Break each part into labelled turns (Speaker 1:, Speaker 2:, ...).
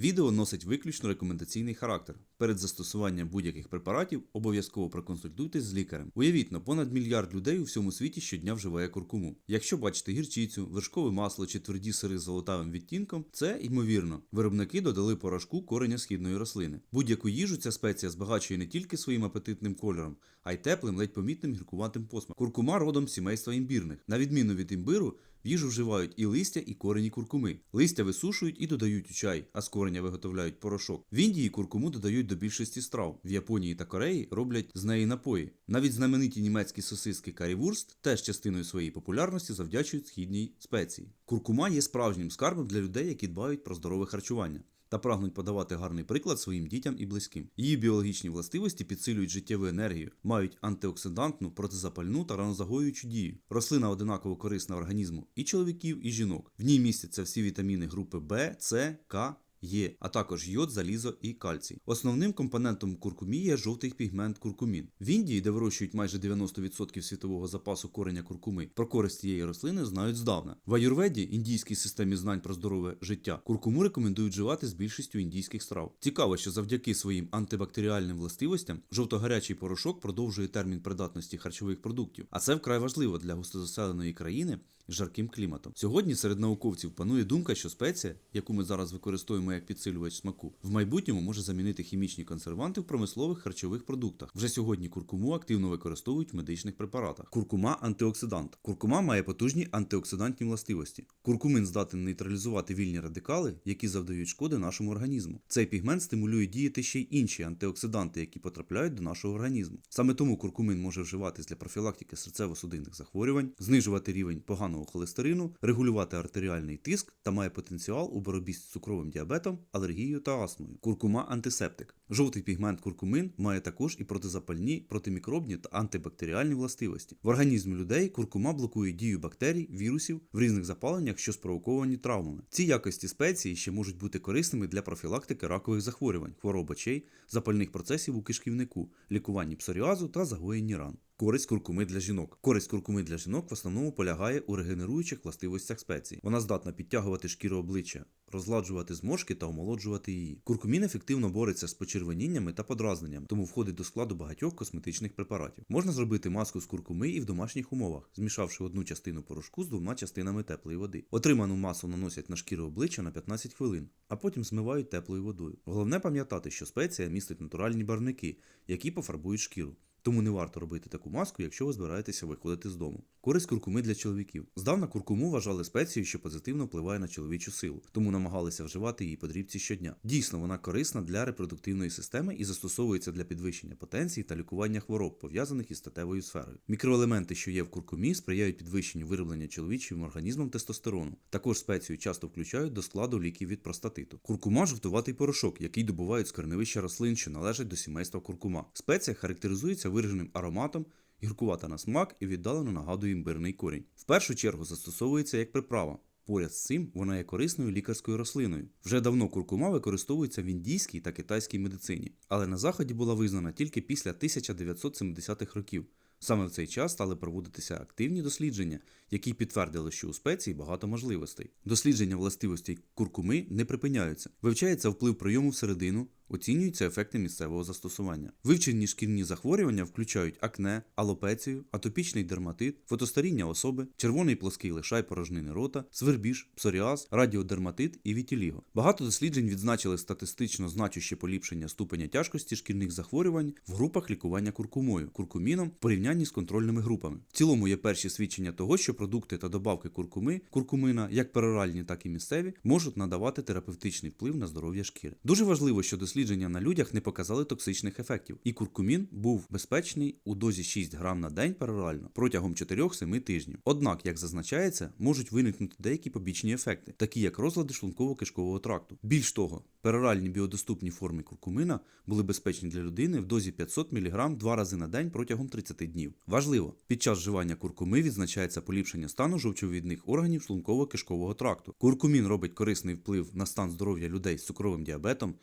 Speaker 1: Відео носить виключно рекомендаційний характер. Перед застосуванням будь-яких препаратів обов'язково проконсультуйтесь з лікарем. Уявіть, на понад мільярд людей у всьому світі щодня вживає куркуму. Якщо бачите гірчицю, вершкове масло чи тверді сири з золотавим відтінком, це ймовірно. Виробники додали порошку кореня східної рослини. Будь-яку їжу ця спеція збагачує не тільки своїм апетитним кольором, а й теплим, ледь помітним гіркуватим посмаком. Куркума родом сімейства імбірних. На відміну від імбиру, в їжу вживають і листя, і корені куркуми. Листя висушують і додають у чай, а з кореня виготовляють порошок. В Індії куркуму додають до більшості страв. В Японії та Кореї роблять з неї напої. Навіть знамениті німецькі сосиски карівурст теж частиною своєї популярності завдячують східній спеції. Куркума є справжнім скарбом для людей, які дбають про здорове харчування. Та прагнуть подавати гарний приклад своїм дітям і близьким. Її біологічні властивості підсилюють життєву енергію, мають антиоксидантну, протизапальну та ранозагоюючу дію. Рослина одинаково корисна організму і чоловіків, і жінок. В ній містяться всі вітаміни групи Б, С, К. Є, а також йод, залізо і кальцій. Основним компонентом куркумі є жовтий пігмент куркумін. В Індії, де вирощують майже 90% світового запасу кореня куркуми, про користь цієї рослини знають здавна. В аюрведі, індійській системі знань про здорове життя, куркуму рекомендують вживати з більшістю індійських страв. Цікаво, що завдяки своїм антибактеріальним властивостям жовтогарячий порошок продовжує термін придатності харчових продуктів, а це вкрай важливо для густозаселеної країни з жарким кліматом. Сьогодні серед науковців панує думка, що спеція, яку ми зараз використовуємо як підсилювач смаку, в майбутньому може замінити хімічні консерванти в промислових харчових продуктах. Вже сьогодні куркуму активно використовують в медичних препаратах. Куркума антиоксидант. Куркума має потужні антиоксидантні властивості. Куркумин здатен нейтралізувати вільні радикали, які завдають шкоди нашому організму. Цей пігмент стимулює діяти ще й інші антиоксиданти, які потрапляють до нашого організму. Саме тому куркумин може вживатись для профілактики серцево-судинних захворювань, знижувати рівень поганого холестерину, регулювати артеріальний тиск та має потенціал у боротьбі з цукровим діабетом, алергією та астмою. Куркума антисептик. Жовтий пігмент куркумин має також і протизапальні, протимікробні та антибактеріальні властивості. В організмі людей куркума блокує дію бактерій, вірусів в різних запаленнях, що спровоковані травмами. Ці якості спеції ще можуть бути корисними для профілактики ракових захворювань, хвороб очей, запальних процесів у кишківнику, лікуванні псоріазу та загоєнні ран. Користь куркуми для жінок. Користь куркуми для жінок в основному полягає у регенеруючих властивостях спеції. Вона здатна підтягувати шкіру обличчя, розладжувати зморшки та омолоджувати її. Куркумін ефективно бореться з почервоніннями та подразненням, тому входить до складу багатьох косметичних препаратів. Можна зробити маску з куркуми і в домашніх умовах, змішавши одну частину порошку з двома частинами теплої води. Отриману масу наносять на шкіру обличчя на 15 хвилин, а потім змивають теплою водою. Головне пам'ятати, що спеція містить натуральні барвники, які пофарбують шкіру. Тому не варто робити таку маску, якщо ви збираєтеся виходити з дому. Користь куркуми для чоловіків. Здавна куркуму вважали спецією, що позитивно впливає на чоловічу силу, тому намагалися вживати її подрібці щодня. Дійсно, вона корисна для репродуктивної системи і застосовується для підвищення потенції та лікування хвороб, пов'язаних із статевою сферою. Мікроелементи, що є в куркумі, сприяють підвищенню вироблення чоловічим організмом тестостерону. Також спецію часто включають до складу ліків від простатиту. Куркума жовтуватий порошок, який добувають з корневища рослин, що належать до сімейства куркума. Спеція характеризується вираженим ароматом, гіркувата на смак і віддалено нагадує імбирний корінь. В першу чергу застосовується як приправа. Поряд з цим вона є корисною лікарською рослиною. Вже давно куркума використовується в індійській та китайській медицині, але на заході була визнана тільки після 1970-х років. Саме в цей час стали проводитися активні дослідження, які підтвердили, що у спеції багато можливостей. Дослідження властивостей куркуми не припиняються. Вивчається вплив прийому всередину, оцінюються ефекти місцевого застосування. Вивчені шкірні захворювання включають акне, алопецію, атопічний дерматит, фотостаріння особи, червоний плоский лишай порожнини рота, свербіж, псоріаз, радіодерматит і вітіліго. Багато досліджень відзначили статистично значуще поліпшення ступеня тяжкості шкірних захворювань в групах лікування куркумою, куркуміном в порівнянні з контрольними групами. В цілому є перші свідчення того, що продукти та добавки куркуми, куркумина, як пероральні, так і місцеві, можуть надавати терапевтичний вплив на здоров'я шкіри. Дуже важливо, що дослідження на людях не показали токсичних ефектів, і куркумін був безпечний у дозі 6 грам на день перорально протягом 4-7 тижнів. Однак, як зазначається, можуть виникнути деякі побічні ефекти, такі як розлади шлунково-кишкового тракту. Більш того, пероральні біодоступні форми куркумина були безпечні для людини в дозі 500 мг два рази на день протягом 30 днів. Важливо, під час вживання куркуми відзначається поліпшення стану жовчовідних органів шлунково-кишкового тракту. Куркумін робить корисний вплив на стан здоров'я людей з цукровим діабетом,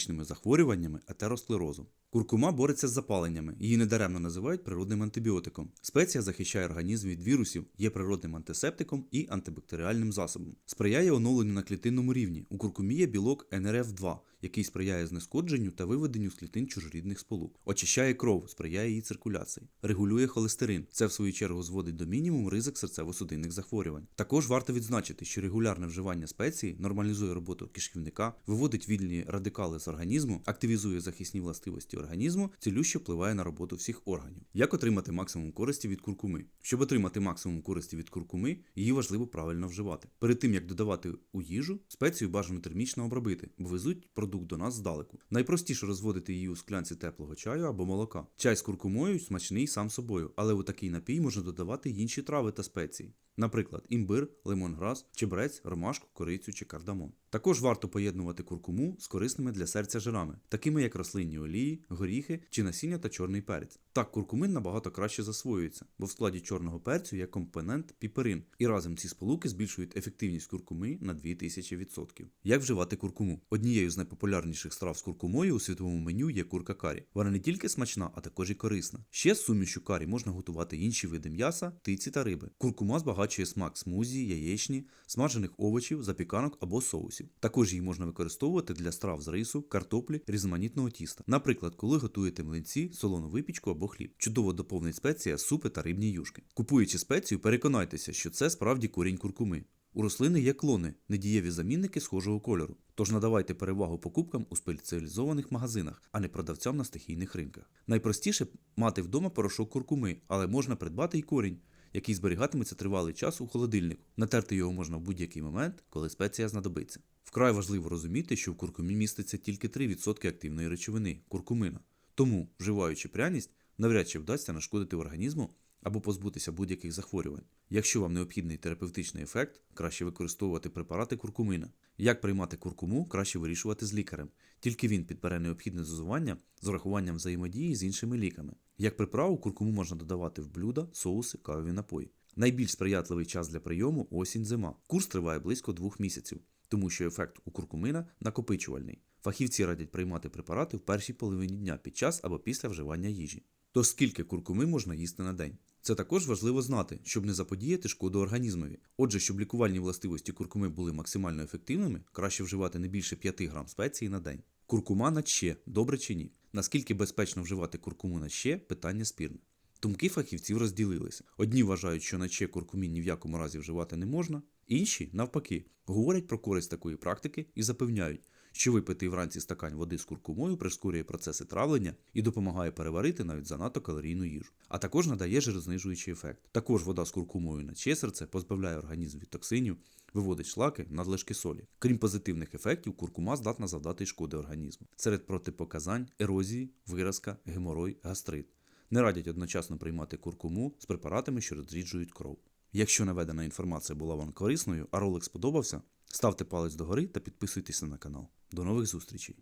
Speaker 1: гіпертонічними захворюваннями, атеросклерозом. Куркума бореться з запаленнями, її недаремно називають природним антибіотиком. Спеція захищає організм від вірусів, є природним антисептиком і антибактеріальним засобом. Сприяє оновленню на клітинному рівні. У куркумі є білок НРФ2, який сприяє знешкодженню та виведенню з клітин чужорідних сполук. Очищає кров, сприяє її циркуляції. Регулює холестерин. Це в свою чергу зводить до мінімуму ризик серцево-судинних захворювань. Також варто відзначити, що регулярне вживання спеції нормалізує роботу кишківника, виводить вільні радикали з організму, активізує захисні властивості організму, цілюще впливає на роботу всіх органів. Як отримати максимум користі від куркуми? Щоб отримати максимум користі від куркуми, її важливо правильно вживати. Перед тим як додавати у їжу, спецію бажано термічно обробити, бо везуть продукт до нас здалеку. Найпростіше розводити її у склянці теплого чаю або молока. Чай з куркумою смачний сам собою, але у такий напій можна додавати інші трави та спеції. Наприклад, імбир, лимонграс, чебрець, ромашку, корицю чи кардамон. Також варто поєднувати куркуму з корисними для серця жирами, такими як рослинні олії, горіхи чи насіння та чорний перець. Так куркумин набагато краще засвоюється, бо в складі чорного перцю є компонент піперин, і разом ці сполуки збільшують ефективність куркуми на 2000%. Як вживати куркуму? Однією з найпопулярніших страв з куркумою у світовому меню є курка карі. Вона не тільки смачна, а також і корисна. Ще з сумішю карі можна готувати інші види м'яса, птиці та риби. Куркума збагачує смак смузі, яєчні, смажених овочів, запіканок або соусів. Також її можна використовувати для страв з рису, картоплі, різноманітного тіста. Наприклад, коли готуєте млинці, солону випічку або хліб. Чудово доповнить спеція супи та рибні юшки. Купуючи спецію, переконайтеся, що це справді корінь куркуми. У рослини є клони, недієві замінники схожого кольору. Тож надавайте перевагу покупкам у спеціалізованих магазинах, а не продавцям на стихійних ринках. Найпростіше мати вдома порошок куркуми, але можна придбати й корінь, який зберігатиметься тривалий час у холодильнику. Натерти його можна в будь-який момент, коли спеція знадобиться. Вкрай важливо розуміти, що в куркумі міститься тільки 3% активної речовини куркумина. Тому, вживаючи пряність, навряд чи вдасться нашкодити організму або позбутися будь-яких захворювань. Якщо вам необхідний терапевтичний ефект, краще використовувати препарати куркумина. Як приймати куркуму, краще вирішувати з лікарем. Тільки він підбере необхідне дозування з урахуванням взаємодії з іншими ліками. Як приправу, куркуму можна додавати в блюда, соуси, кавові напої. Найбільш сприятливий час для прийому осінь-зима. Курс триває близько двох місяців, тому що ефект у куркумина накопичувальний. Фахівці радять приймати препарати в першій половині дня під час або після вживання їжі. То скільки куркуми можна їсти на день? Це також важливо знати, щоб не заподіяти шкоду організмові. Отже, щоб лікувальні властивості куркуми були максимально ефективними, краще вживати не більше 5 грам спеції на день. Куркума на ще, добре чи ні? Наскільки безпечно вживати куркуму на ще, питання спірне. Думки фахівців розділилися. Одні вважають, що на ще куркумін ні в якому разі вживати не можна, інші, навпаки, говорять про користь такої практики і запевняють, що випити вранці стакань води з куркумою прискорює процеси травлення і допомагає переварити навіть занадто калорійну їжу, а також надає жирознижуючий ефект. Також вода з куркумою на чесерце позбавляє організм від токсинів, виводить шлаки, надлишки солі. Крім позитивних ефектів, куркума здатна завдати шкоди організму. Серед протипоказань ерозії, виразка, геморой, гастрит. Не радять одночасно приймати куркуму з препаратами, що розріджують кров. Якщо наведена інформація була вам корисною, а ролик сподобався, ставте палець догори та підписуйтесь на канал. До нових зустрічей!